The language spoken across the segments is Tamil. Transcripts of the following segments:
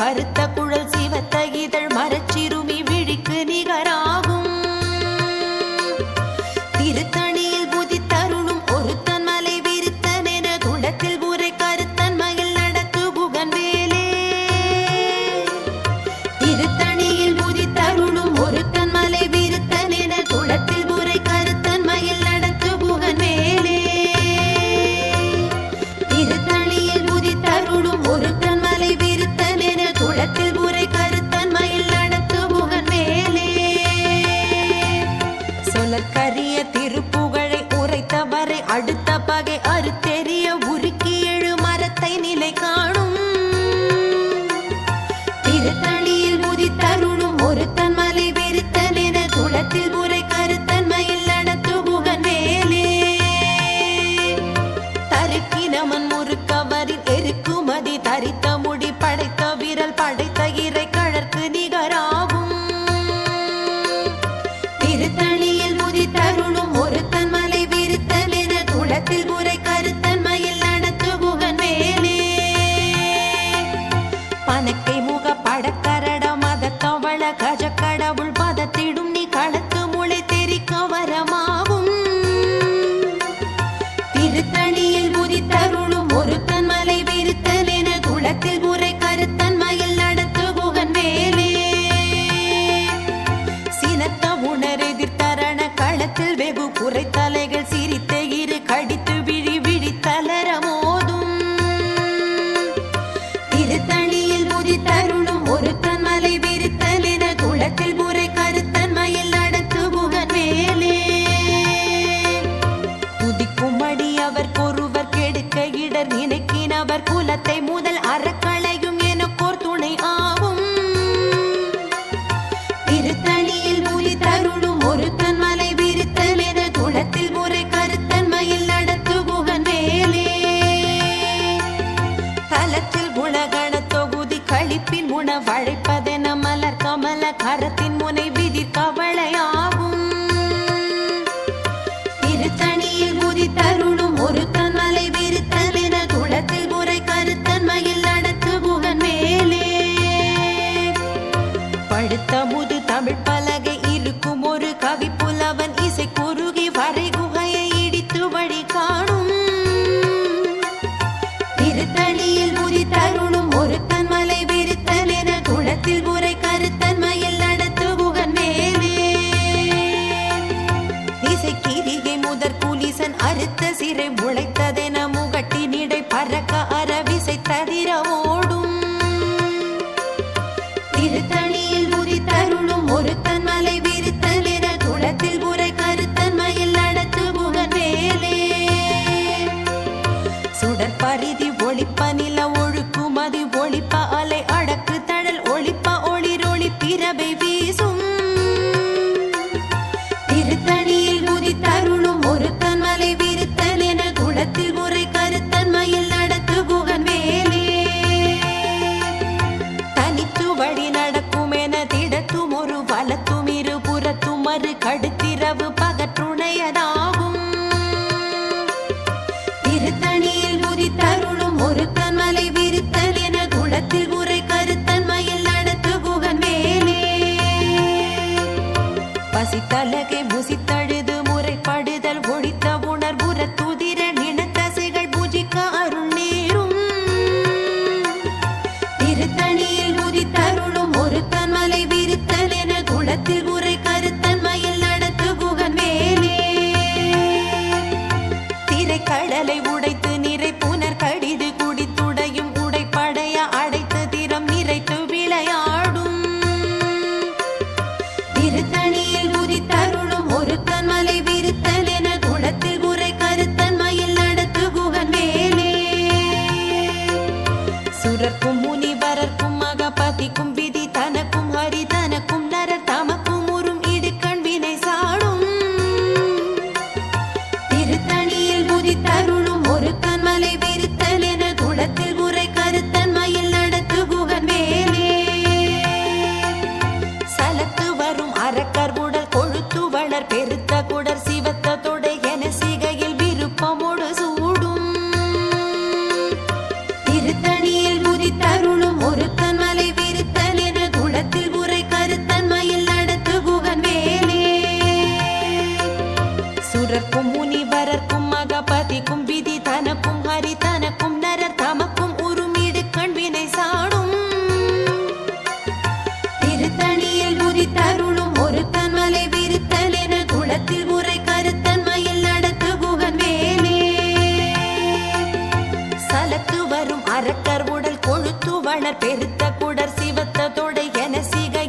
கருத்த i apague arte. இரவும் புடர் சிவத்த தொடை என சிகை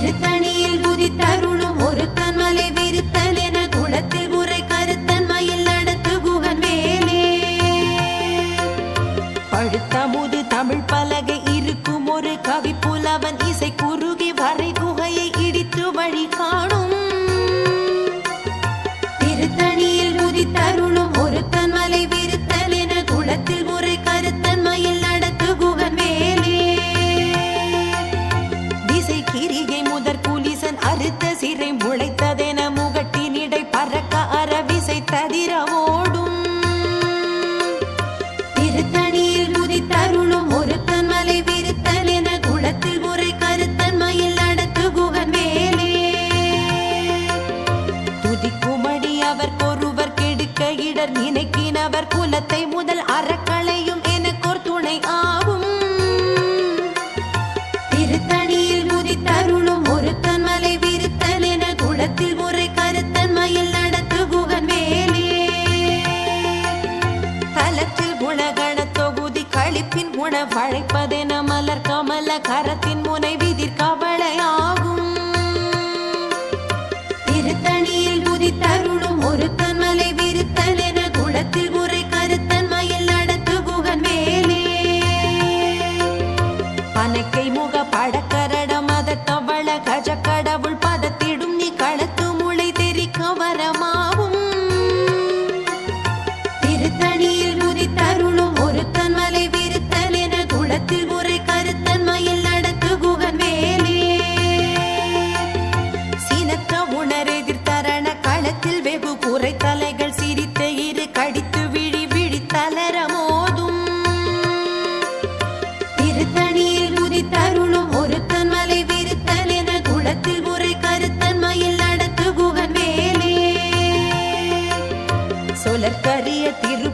திருத்தணியில் குதித்தருளும் ஒரு கண்மலை விருத்தன் என குளத்தில் உரை கருத்தன் மயில் நடத்து குகன் வேலே பழுத்தமுது தமிழ் பலகை இருக்கும் ஒரு கவி புலவன் இசை புலர் கரிய திரு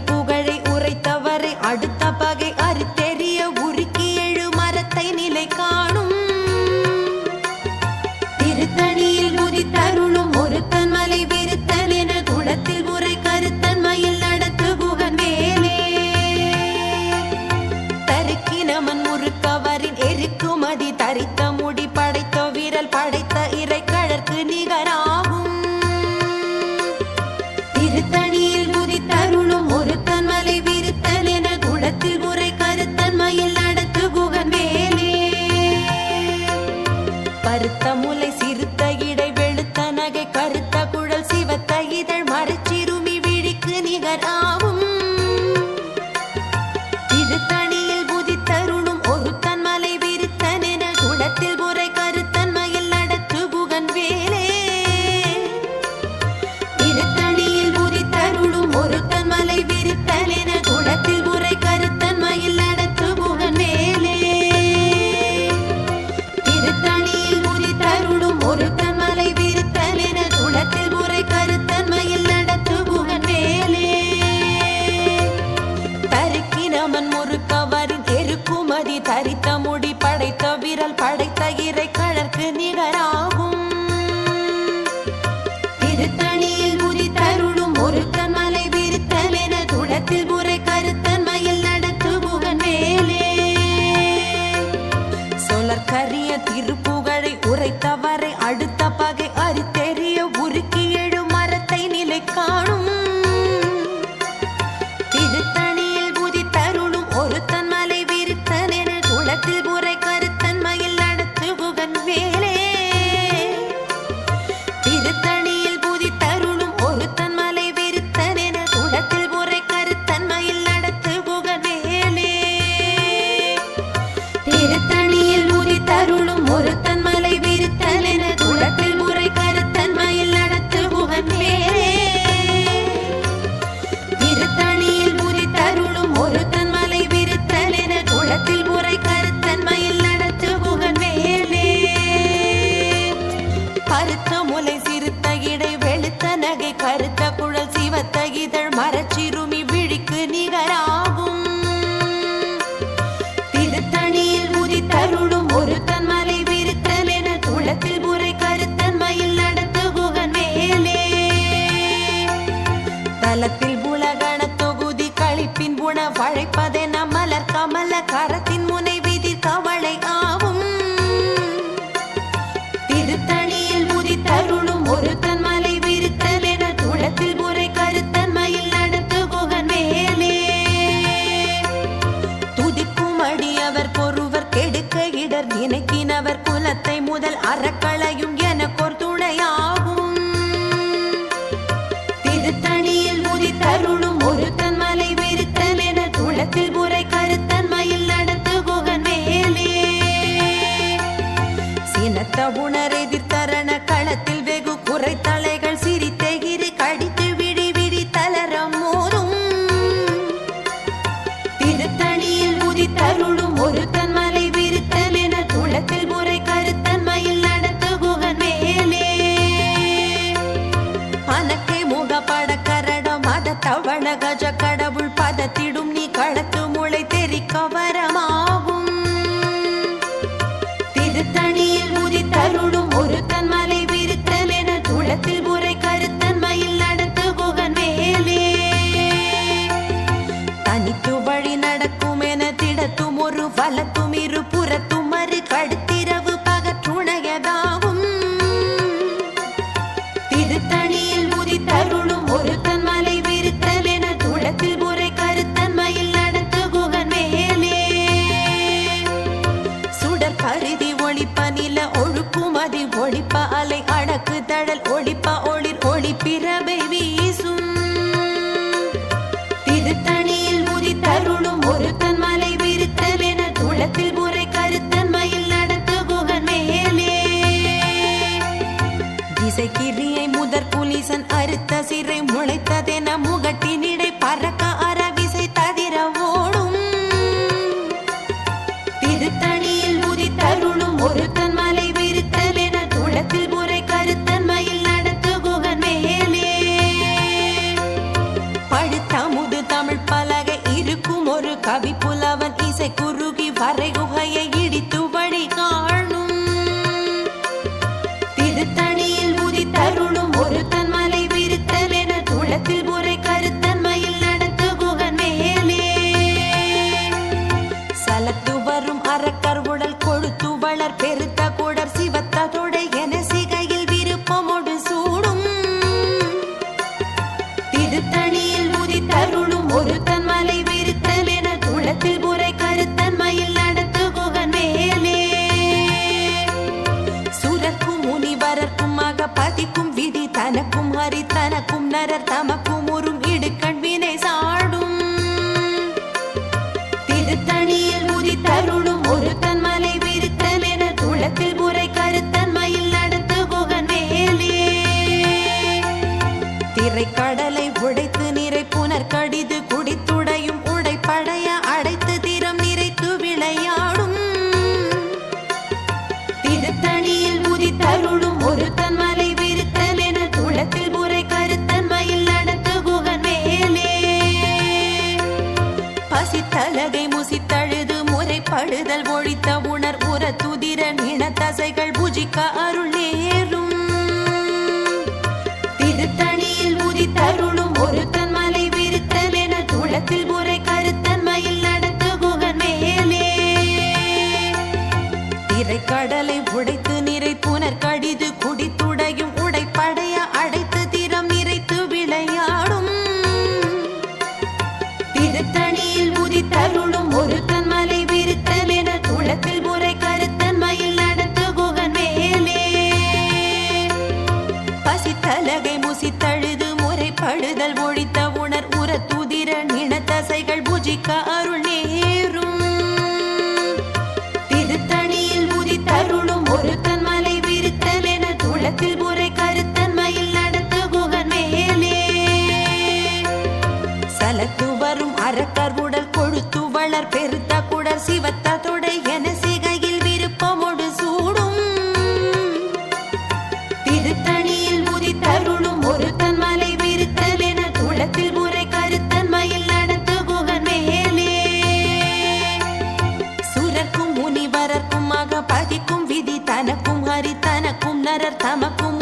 கலை தயிரை கழற்கு நிகராகும். திருத்தணியில் முதி தருளும் ஒருத்த மலை விருத்தல் என துளத்தில் முறை கருத்தன் மயில் நடத்துபுகன் மேலே. சொலற்கரிய திருப்பி ஆடி ஒழிப்பாலே முரடை முசித்தழுது முறை பழுதல் ஒழித்த உணர் உர துதிர நினத்தசைகள் புஜிக்க அருளே தலகை முசித்தழுது முறைப்படுதல் ஒழித்த உணர் உர துதிர நினத்தசைகள் பூஜிக்க அருள் நேரும். திருத்தணியில் உதித்தருளும் ஒரு தன்மலை விருத்தல் என துளத்தில் முறை கருத்தன்மையில் நடத்த குகன் மேலே. சலத்து வரும் அறக்கர் உடல் கொழுத்து வளர் பெருத்த குடர் சிவத்த மறித்தனக்கும் நரர் தமக்கும்